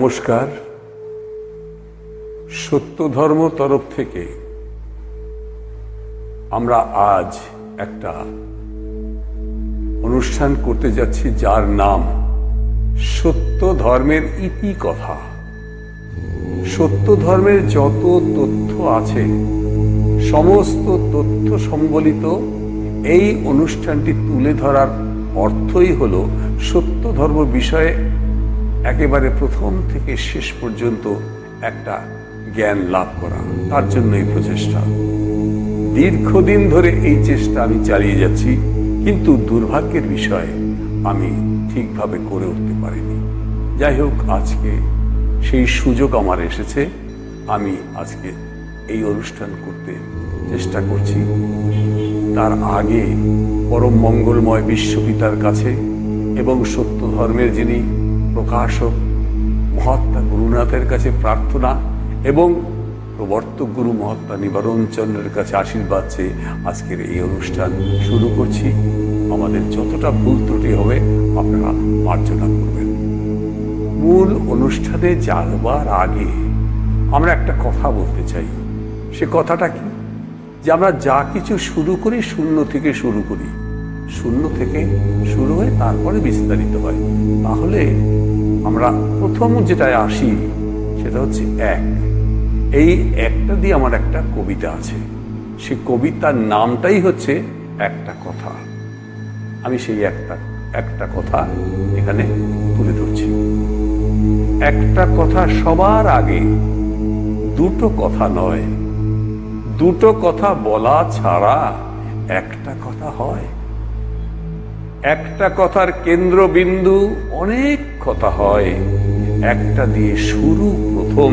নমস্কার। সত্য ধর্ম তরফ থেকে আমরা আজ একটা অনুষ্ঠান করতে যাচ্ছি যার নাম সত্য ধর্মের ইতি কথা। সত্য ধর্মের যত তথ্য আছে, সমস্ত তথ্য সম্বলিত এই অনুষ্ঠানটি তুলে ধরার অর্থই হল সত্য ধর্ম বিষয়ে একেবারে প্রথম থেকে শেষ পর্যন্ত একটা জ্ঞান লাভ করা। তার জন্য এই প্রচেষ্টা। দীর্ঘদিন ধরে এই চেষ্টা আমি চালিয়ে যাচ্ছি, কিন্তু দুর্ভাগ্যের বিষয়ে আমি ঠিকভাবে করে উঠতে পারিনি। যাই হোক, আজকে সেই সুযোগ আমার এসেছে। আমি আজকে এই অনুষ্ঠান করতে চেষ্টা করছি। তার আগে পরম মঙ্গলময় বিশ্বপিতার কাছে এবং সত্য ধর্মের যিনি প্রকাশক, মহাত্মা গুরুনাথের কাছে প্রার্থনা এবং প্রবর্তক গুরু মহাত্মা নিবারণ চন্দ্রের কাছে আশীর্বাদ চেয়ে আজকের এই অনুষ্ঠান শুরু করছি। আমাদের যতটা ভুল ত্রুটি হবে, আপনারা মার্জনা করবেন। মূল অনুষ্ঠানে যাবার আগে আমরা একটা কথা বলতে চাই। সে কথাটা কি? যে আমরা যা কিছু শুরু করি, শূন্য থেকে শুরু করি। শূন্য থেকে শুরু হয়ে তারপরে বিস্তারিত হয়। তাহলে আমরা প্রথম যেটায় আসি, সেটা হচ্ছে এক। এই একটা দিয়ে আমার একটা কবিতা আছে। সে কবিতার নামটাই হচ্ছে একটা কথা। আমি সেই একটা একটা কথা এখানে তুলে ধরছি। একটা কথা সবার আগে, দুটো কথা নয়। দুটো কথা বলা ছাড়া একটা কথা হয়। একটা কথার কেন্দ্রবিন্দু অনেক কথা হয়, একটা দিয়ে শুরু প্রথম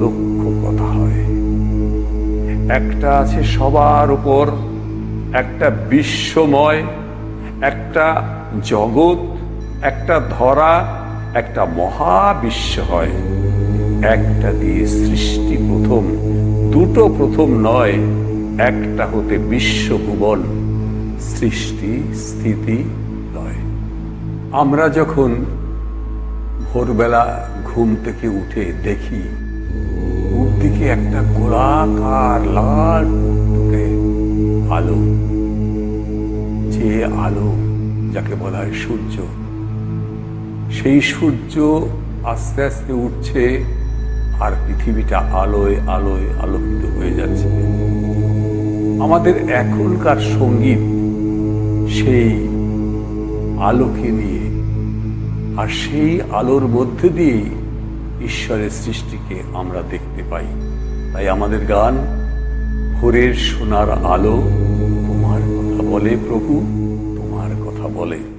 লক্ষ্য কথা হয়। একটা আছে সবার উপর, একটা বিশ্বময়, একটা জগৎ, একটা ধরা, একটা মহাবিশ্ব হয়। একটা দিয়ে সৃষ্টি প্রথম, দুটো প্রথম নয়, একটা হতে বিশ্বভুবন সৃষ্টি, স্থিতি নয়। আমরা যখন ভোরবেলা ঘুম থেকে উঠে দেখি দিকে একটা গোলাকার লাল আলো। যে আলো যাকে বলা হয় সূর্য, সেই সূর্য আস্তে আস্তে উঠছে আর পৃথিবীটা আলোয় আলোয় আলোকিত হয়ে যাচ্ছে। আমাদের এখনকার সংগীত সেই আলোকে নিয়ে আর সেই আলোর মধ্যে দিয়ে ঈশ্বরের সৃষ্টিকে আমরা দেখতে পাই। তাই আমাদের গান, ভোরের সোনার আলো, তোমার কথা বলে প্রভু, তোমার কথা বলে।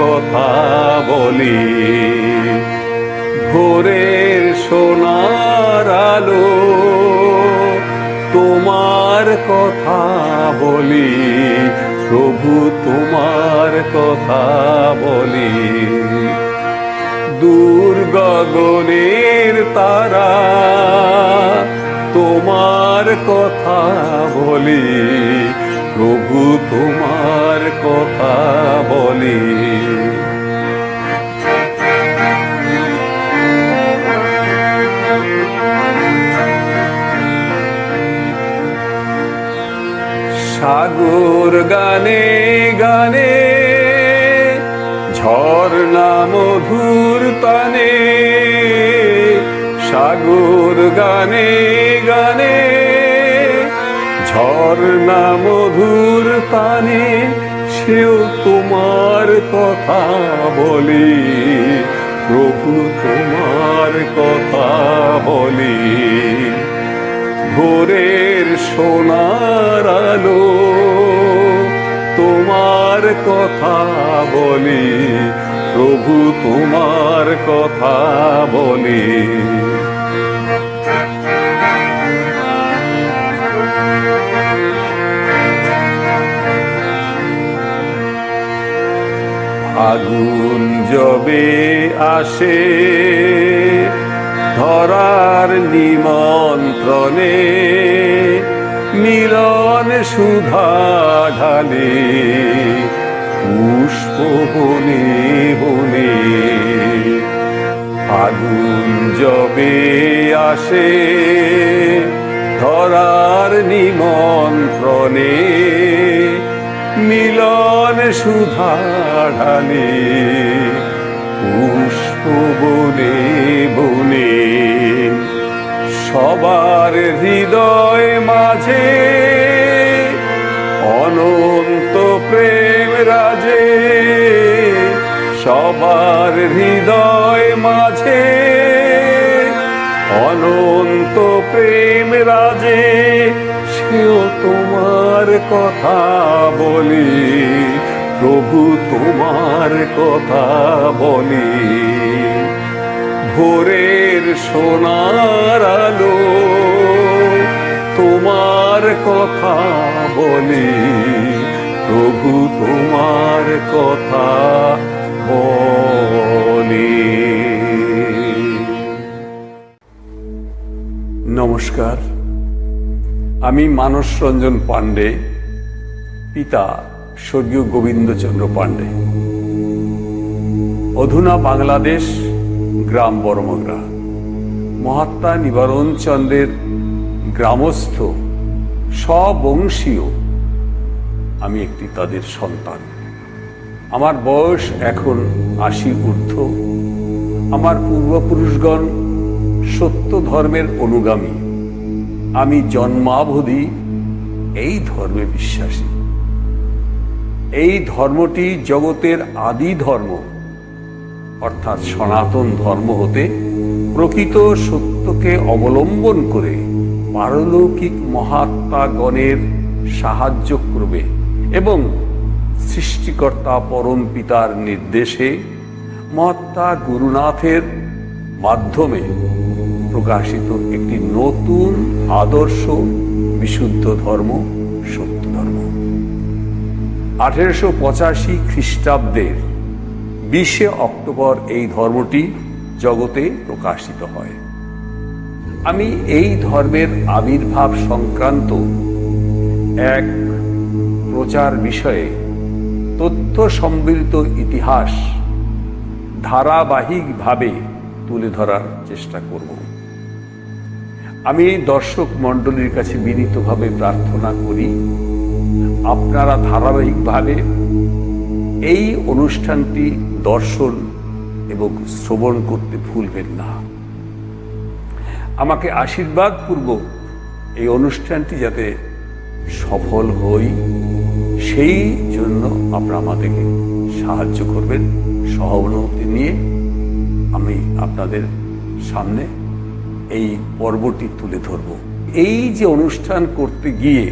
কথা বলি। ভোরের সোনার আলো তোমার কথা বলি, প্রভু তোমার কথা বলি। দূর গগনের তারা তোমার কথা বলি প্রভু তোমার কথা বলি। সাগর গানে গানে ঝর্ণা মধুর তানে সাগর গানে গানে ঝর্ণা মধুর তানে সেও তোমার কথা বলি। প্রভু তোমার কথা বলি। ভোরের সোনার আলো তোমার কথা বলি। প্রভু তোমার কথা বলি। আগুন জবে আসে, ধরার নিমন্ত্রণে মিলন সুধা ঢালে, পুষ্প বনে বনে। আগুন জবে আসে, ধরার নিমন্ত্রণে মিলন সুধা পুষ্প বনে বনে। সবার হৃদয় মাঝে অনন্ত প্রেম রাজে। সবার হৃদয় মাঝে অনন্ত প্রেম রাজে। তোমার কথা বলি, প্রভু তোমার কথা বলি। ভোরের সোনার আলো তোমার কথা বলি, প্রভু তোমার কথা বলি। নমস্কার। আমি মানস রঞ্জন পাণ্ডে, পিতা স্বর্গীয় গোবিন্দচন্দ্র পাণ্ডে। অধুনা বাংলাদেশ, গ্রাম বর্মগ্রা। মহাত্মা নিবারণ চন্দ্রের গ্রামস্থ, স্ববংশীয় আমি একটি তাদের সন্তান। আমার বয়স এখন আশি ঊর্ধ্ব। আমার পূর্বপুরুষগণ সত্য ধর্মের অনুগামী। আমি জন্মাবধি এই ধর্মে বিশ্বাসী। এই ধর্মটি জগতের আদি ধর্ম, অর্থাৎ সনাতন ধর্ম হতে প্রকৃত সত্যকে অবলম্বন করে পারলৌকিক মহাত্মাগণের সাহায্য করবে এবং সৃষ্টিকর্তা পরম পিতার নির্দেশে মহাত্মা গুরুনাথের মাধ্যমে প্রকাশিত একটি নতুন আদর্শ বিশুদ্ধ ধর্ম, সত্য ধর্ম। আঠেরোশো পঁচাশি খ্রিস্টাব্দের বিশে অক্টোবর এই ধর্মটি জগতে প্রকাশিত হয়। আমি এই ধর্মের আবির্ভাব সংক্রান্ত এক প্রচার বিষয়ে তথ্য সম্বলিত ইতিহাস ধারাবাহিকভাবে তুলে ধরার চেষ্টা করব। আমি দর্শক মণ্ডলীর কাছে বিনীতভাবে প্রার্থনা করি, আপনারা ধারাবাহিকভাবে এই অনুষ্ঠানটি দর্শন এবং শ্রবণ করতে ভুলবেন না। আমাকে আশীর্বাদ পূর্বক এই অনুষ্ঠানটি যাতে সফল হই, সেই জন্য আপনারা আমাদেরকে সাহায্য করবেন। সহানুভূতি নিয়ে আমি আপনাদের সামনে এই পর্বটি তুলে ধরব। এই যে অনুষ্ঠান করতে গিয়ে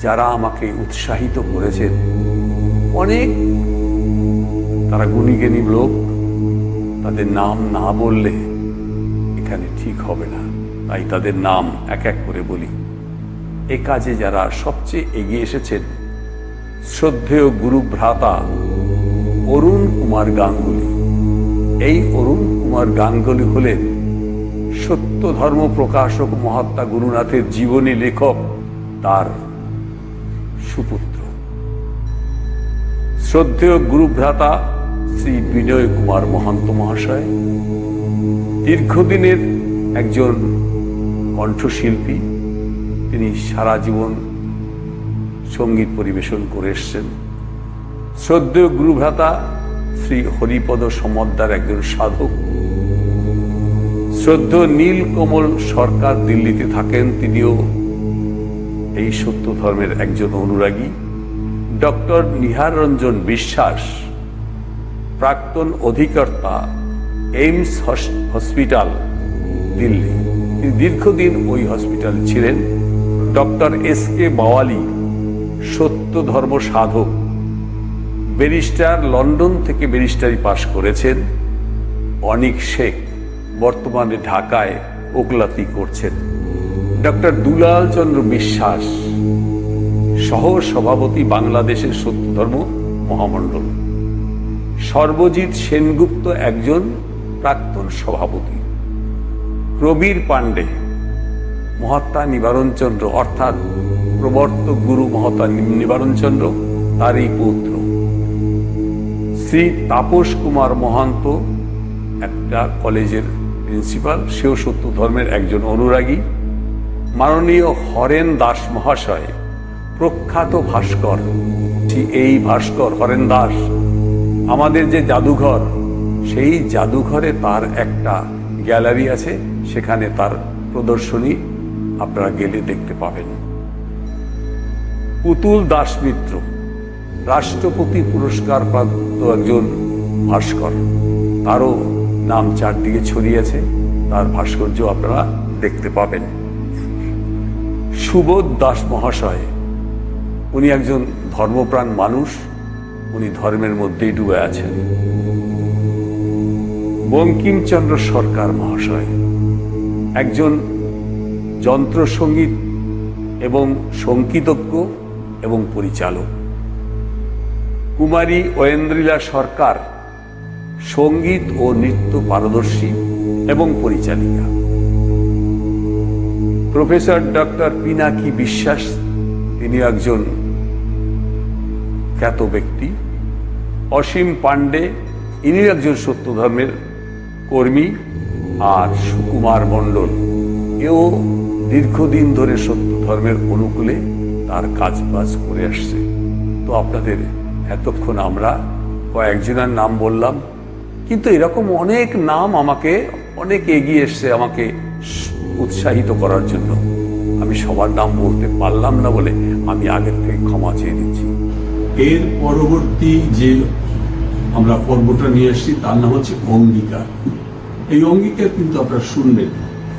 যারা আমাকে উৎসাহিত করেছেন, অনেক তারা গুণীজ্ঞানী লোক, তাদের নাম না বললে এখানে ঠিক হবে না। তাই তাদের নাম এক এক করে বলি। এ কাজে যারা সবচেয়ে এগিয়ে এসেছেন, শ্রদ্ধেয় গুরু ভ্রাতা অরুণ কুমার গাঙ্গুলি। এই অরুণ কুমার গাঙ্গুলি হলেন সত্য ধর্ম প্রকাশক মহাত্মা গুরুনাথের জীবনী লেখক তার সুপুত্র। শ্রদ্ধেয় গুরুভ্রাতা শ্রী বিনয় কুমার মহান্ত মহাশয়, দীর্ঘদিনের একজন কণ্ঠশিল্পী, তিনি সারা জীবন সংগীত পরিবেশন করে এসছেন। শ্রদ্ধেয় গুরুভ্রাতা শ্রী হরিপদ সমদ্দার একজন সাধক। শ্রদ্ধ নীলকমল সরকার দিল্লিতে থাকেন তিনিও এই সত্য ধর্মের একজন অনুরাগী। ডক্টর নিহার রঞ্জন বিশ্বাস, প্রাক্তন অধিকর্তা এইমস হসপিটাল, দিল্লি। তিনি দীর্ঘদিন ওই হসপিটালে ছিলেন। ডক্টর এস কে বাওয়ালি সত্য ধর্ম সাধক, ব্যারিস্টার লন্ডন থেকে ব্যারিস্টারি পাশ করেছেন। অনিক শেখ বর্তমানে ঢাকায় ওকলাতি করছেন। ডক্টর দুলাল চন্দ্র বিশ্বাস সহ সভাপতি বাংলাদেশের সত্য ধর্ম মহামণ্ডল। সর্বজিৎ সেনগুপ্ত একজন প্রাক্তন সভাপতি। প্রবীর পাণ্ডে, মহাত্মা নিবারণচন্দ্র, অর্থাৎ প্রবর্তক গুরু মহাত্মা নিবারণচন্দ্র, তারই পুত্র। শ্রী তাপস কুমার মহান্ত, একটা কলেজের প্রিন্সিপাল, সেও সত্য ধর্মের একজন অনুরাগী। মাননীয় হরেন দাস মহাশয়, প্রখ্যাত ভাস্কর এই ভাস্কর, হরেন দাস, আমাদের যে জাদুঘর, সেই জাদুঘরে তার একটা গ্যালারি আছে, সেখানে তার প্রদর্শনী আপনারা গেলে দেখতে পাবেন। পুতুল দাস মিত্র, রাষ্ট্রপতি পুরস্কার প্রাপ্ত একজন ভাস্কর, তারও নাম চারদিকে ছড়িয়েছে, তার ভাস্কর্য আপনারা দেখতে পাবেন। সুবোধ দাস মহাশয়, উনি একজন ধর্মপ্রাণ মানুষ, উনি ধর্মের মধ্যেই ডুবে আছেন। বঙ্কিমচন্দ্র সরকার মহাশয়, একজন যন্ত্রসঙ্গীত এবং সঙ্গীতজ্ঞ এবং পরিচালক। কুমারী ঐন্দ্রিলা সরকার সংগীত ও নৃত্য পারদর্শী এবং পরিচালিকা। প্রফেসর ডক্টর পিনাকি বিশ্বাস, তিনি একজন খ্যাত ব্যক্তি। অসীম পাণ্ডে ইনি একজন সত্য ধর্মের কর্মী। আর সুকুমার মণ্ডল, এও দীর্ঘদিন ধরে সত্য ধর্মের অনুকূলে তার কাজ বাজ করে আসছে। তো আপনাদের এতক্ষণ আমরা কয়েকজনের নাম বললাম। কিন্তু এরকম অনেক নাম আমাকে, অনেক এগিয়ে এসছে আমাকে উৎসাহিত করার জন্য। আমি সবার নাম বলতে পারলাম না বলে আমি আগের থেকে ক্ষমা চেয়ে দিচ্ছি এর পরবর্তী যে আমরা পর্বটা নিয়ে আসছি, তার নাম হচ্ছে অঙ্গীকার। এই অঙ্গীকার কিন্তু আপনারা শুনবেন।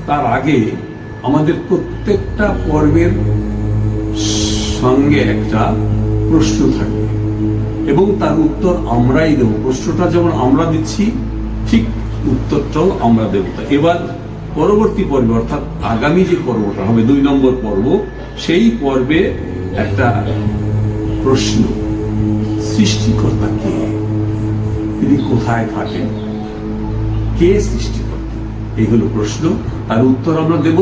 তার আগে আমাদের প্রত্যেকটা পর্বের সঙ্গে একটা প্রশ্ন থাকবে এবং তার উত্তর আমরাই দেব। প্রশ্নটা যেমন আমরা দিচ্ছি, ঠিক উত্তরটাও আমরা দেব। এবার পরবর্তী পর্বে, অর্থাৎ আগামী যে পর্বটা হবে, দুই নম্বর পর্ব, সেই পর্বে একটা প্রশ্ন। সৃষ্টিকর্তা কে? তিনি কোথায় থাকেন? কে সৃষ্টিকর্তা? এই হলো প্রশ্ন। তার উত্তর আমরা দেব।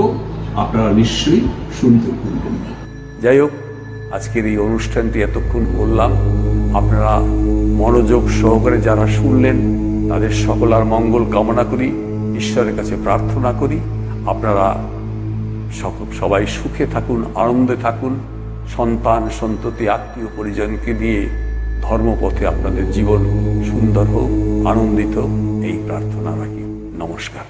আপনারা নিশ্চয়ই শুনতে ভুলবেন না যাই হোক, আজকের এই অনুষ্ঠানটি এতক্ষণ করলাম। আপনারা মনোযোগ সহকারে যারা শুনলেন, তাদের সকলার মঙ্গল কামনা করি, ঈশ্বরের কাছে প্রার্থনা করি। আপনারা সবাই সুখে থাকুন, আনন্দে থাকুন। সন্তান, সন্ততি, আত্মীয় পরিজনকে নিয়ে ধর্মপথে আপনাদের জীবন সুন্দর হোক, আনন্দিত, এই প্রার্থনা রাখি। নমস্কার।